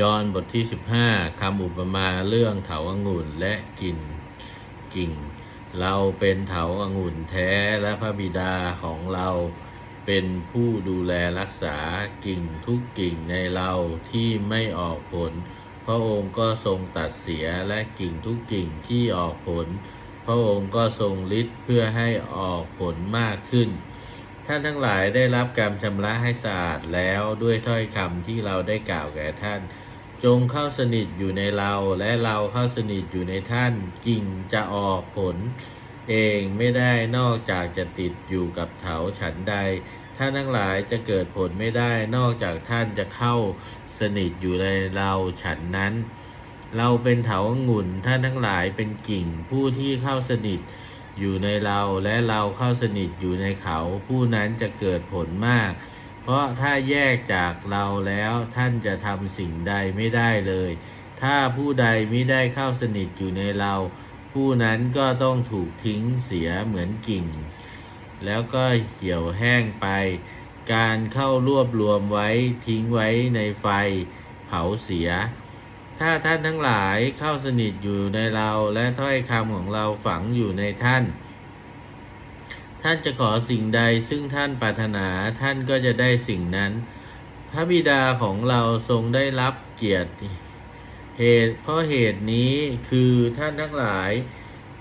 ยอนบทที่ 15คำอุปมาเรื่องเถาองุ่นและกิ่งกิ่ง เราเป็นเถาองุ่นแท้และพระบิดาของเราเป็นผู้ดูแลรักษากิ่งทุกกิ่งในเราที่ไม่ออกผล พระองค์ก็ทรงตัดเสียและกิ่งทุกกิ่งที่ออกผล พระองค์ก็ทรงฤทธิ์เพื่อให้ออกผลมากขึ้น ท่านทั้งหลายได้รับการชำระให้สะอาดแล้วด้วยถ้อยคำที่เราได้กล่าวแก่ท่าน จงเข้าสนิทอยู่ในเราและเราเข้าสนิทอยู่ในท่านกิ่งจะออกผล เองไม่ได้นอกจากจะติดอยู่กับเถาฉันใด ท่านทั้งหลายจะเกิดผลไม่ได้นอกจากท่านจะเข้าสนิทอยู่ในเราฉันนั้น เราเป็นเถาองุ่นท่านทั้งหลายเป็นกิ่งผู้ที่เข้าสนิท อยู่ในเราและเราเข้าสนิทอยู่ในเขา ผู้นั้นจะเกิดผลมาก เพราะถ้าแยกจากเราแล้วท่านจะทำสิ่งใดไม่ได้เลย ถ้าผู้ใดไม่ได้เข้าสนิทอยู่ในเรา ผู้นั้นก็ต้องถูกทิ้งเสียเหมือนกิ่ง แล้วก็เหี่ยวแห้งไป การเข้ารวบรวมไว้ทิ้งไว้ในไฟ เผาเสีย ถ้าท่านทั้งหลายเข้าสนิทอยู่ในเราและถ้อยคำของเราฝังอยู่ในท่าน ท่านจะขอสิ่งใดซึ่งท่านปรารถนาท่านก็จะได้สิ่งนั้น พระบิดาของเราทรงได้รับเกียรติเหตุเพราะเหตุนี้คือท่านทั้งหลาย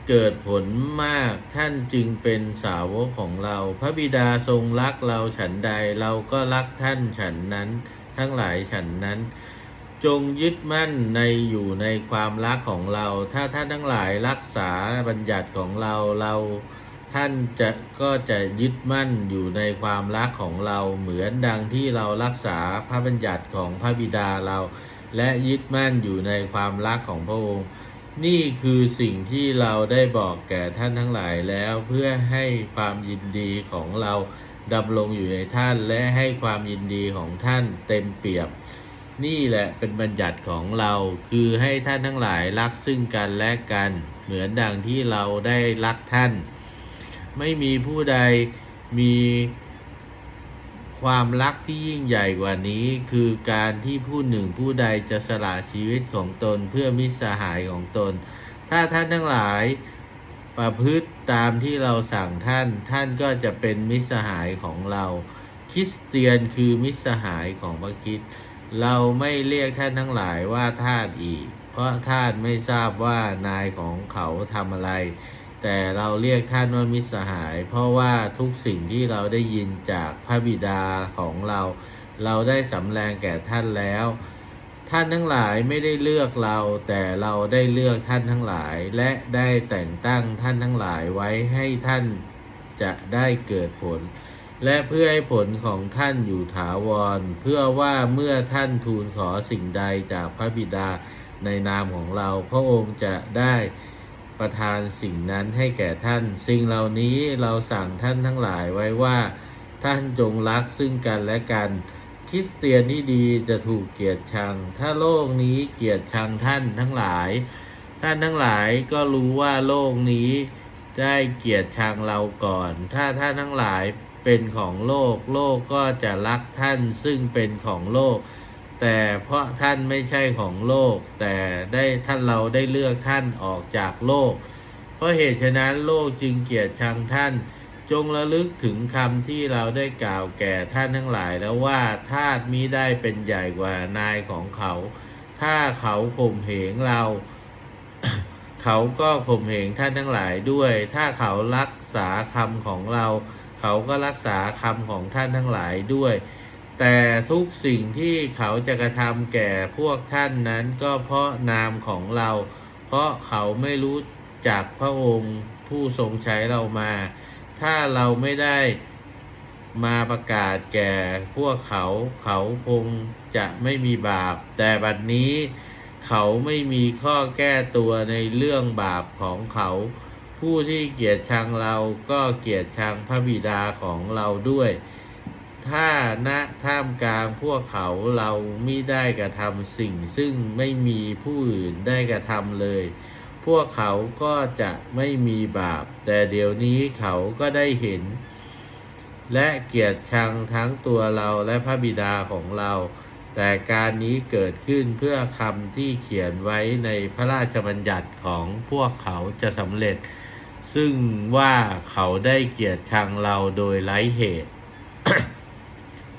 เกิดผลมากท่านจึงเป็นสาวกของเรา พระบิดาทรงรักเราฉันใดเราก็รักท่านฉันนั้น ทั้งหลายฉันนั้น จงยึดมั่นในอยู่ในความรักของเรา ถ้าท่านทั้งหลายรักษาบัญญัติของเราเรา ท่านจะก็จะยึดมั่นอยู่ในความรักของเราเหมือนดังที่เรารักษาพระบัญญัติของพระบิดาเรา และยึดมั่นอยู่ในความรักของพระองค์ นี่คือสิ่งที่เราได้บอกแก่ท่านทั้งหลายแล้วเพื่อให้ความยินดีของเราดำรงอยู่ในท่านและให้ความยินดีของท่านเต็มเปี่ยม นี่แหละเป็นบัญญัติของเราคือให้ท่านทั้งหลายรักซึ่งกันและกัน เหมือนดังที่เราได้รักท่าน ไม่มีผู้ใดมีความรักที่ยิ่งใหญ่กว่านี้ คือการที่ผู้หนึ่งผู้ใดจะสละชีวิตของตนเพื่อมิตรสหายของตน ถ้าท่านทั้งหลายประพฤติตามที่เราสั่งท่าน ท่านก็จะเป็นมิตรสหายของเรา คริสเตียนคือมิตรสหายของพระคริสต์ เราไม่เรียกท่านทั้งหลายว่าทาสอีก เพราะทาสไม่ทราบว่านายของเขาทำอะไร แต่เราเรียกท่านว่ามิสหาย เพราะว่าทุกสิ่งที่เราได้ยินจากพระบิดาของเรา เราได้สำแดงแก่ท่านแล้ว ท่านทั้งหลายไม่ได้เลือกเรา แต่เราได้เลือกท่านทั้งหลาย และได้แต่งตั้งท่านทั้งหลายไว้ให้ท่านจะได้เกิดผล และเพื่อให้ผลของท่านอยู่ถาวร เพื่อว่าเมื่อท่านทูลขอสิ่งใดจากพระบิดาในนามของเรา พระองค์จะได้ประทานสิ่งนั้นให้แก่ท่าน สิ่งเหล่านี้เราสั่งท่านทั้งหลายไว้ว่า ท่านจงรักซึ่งกันและกัน คริสเตียนที่ดีจะถูกเกียดชัง ถ้าโลกนี้เกียดชังท่านทั้งหลาย ท่านทั้งหลายก็รู้ว่าโลกนี้ได้เกียดชังเราก่อน ถ้าท่านทั้งหลาย เป็นของโลก โลกก็จะรักท่านซึ่งเป็นของโลก แต่เพราะท่านไม่ใช่ของโลก แต่ได้ท่านเราได้เลือกท่านออกจากโลก เพราะเหตุฉะนั้นโลกจึงเกลียดชังท่าน จงระลึกถึงคำที่เราได้กล่าวแก่ท่านทั้งหลายแล้วว่าทาสมิได้เป็นใหญ่กว่านายของเขา ถ้าเขาข่มเหงเราเขาก็ข่มเหงท่านทั้งหลายด้วย ถ้าเขารักษาคำของเรา เขาก็รักษาคำของท่านทั้งหลายด้วย แต่ทุกสิ่งที่เขาจะกระทำแก่พวกท่านนั้นก็เพราะนามของเรา เพราะเขาไม่รู้จักพระองค์ผู้ทรงใช้เรามา ถ้าเราไม่ได้มาประกาศแก่พวกเขาเขาคงจะไม่มีบาป แต่บัดนี้เขาไม่มีข้อแก้ตัวในเรื่องบาปของเขา ผู้ที่เกลียดชังเราก็เกลียดชังพระบิดาของเราด้วย ถ้าณท่ามกลางพวกเขาเราไม่ได้กระทำสิ่งซึ่งไม่มีผู้อื่นได้กระทำเลย พวกเขาก็จะไม่มีบาป แต่เดี๋ยวนี้เขาก็ได้เห็น และเกลียดชังทั้งตัวเราและพระบิดาของเรา แต่การนี้เกิดขึ้นเพื่อคำที่เขียนไว้ในพระราชบัญญัติของพวกเขาจะสำเร็จ ซึ่งว่าเขาได้เกลียดชังเราโดยไร้เหตุ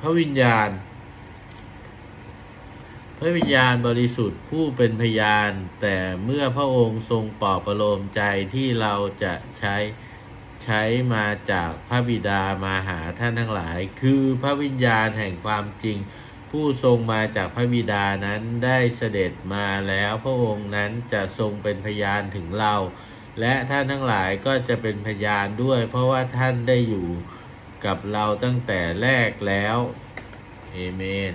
พระวิญญาณ พระวิญญาณบริสุทธิ์ผู้เป็นพยาน แต่เมื่อพระองค์ทรงปลอบประโลมใจที่เราจะใช้ใช้มาจากพระบิดามาหาท่านทั้งหลาย คือพระวิญญาณแห่งความจริง ผู้ทรงมาจากพระบิดานั้นได้เสด็จมาแล้วพระองค์นั้นจะทรงเป็นพยานถึงเรา และท่านทั้งหลายก็จะเป็นพยานด้วย เพราะว่าท่านได้อยู่กับเราตั้งแต่แรกแล้วเอเมน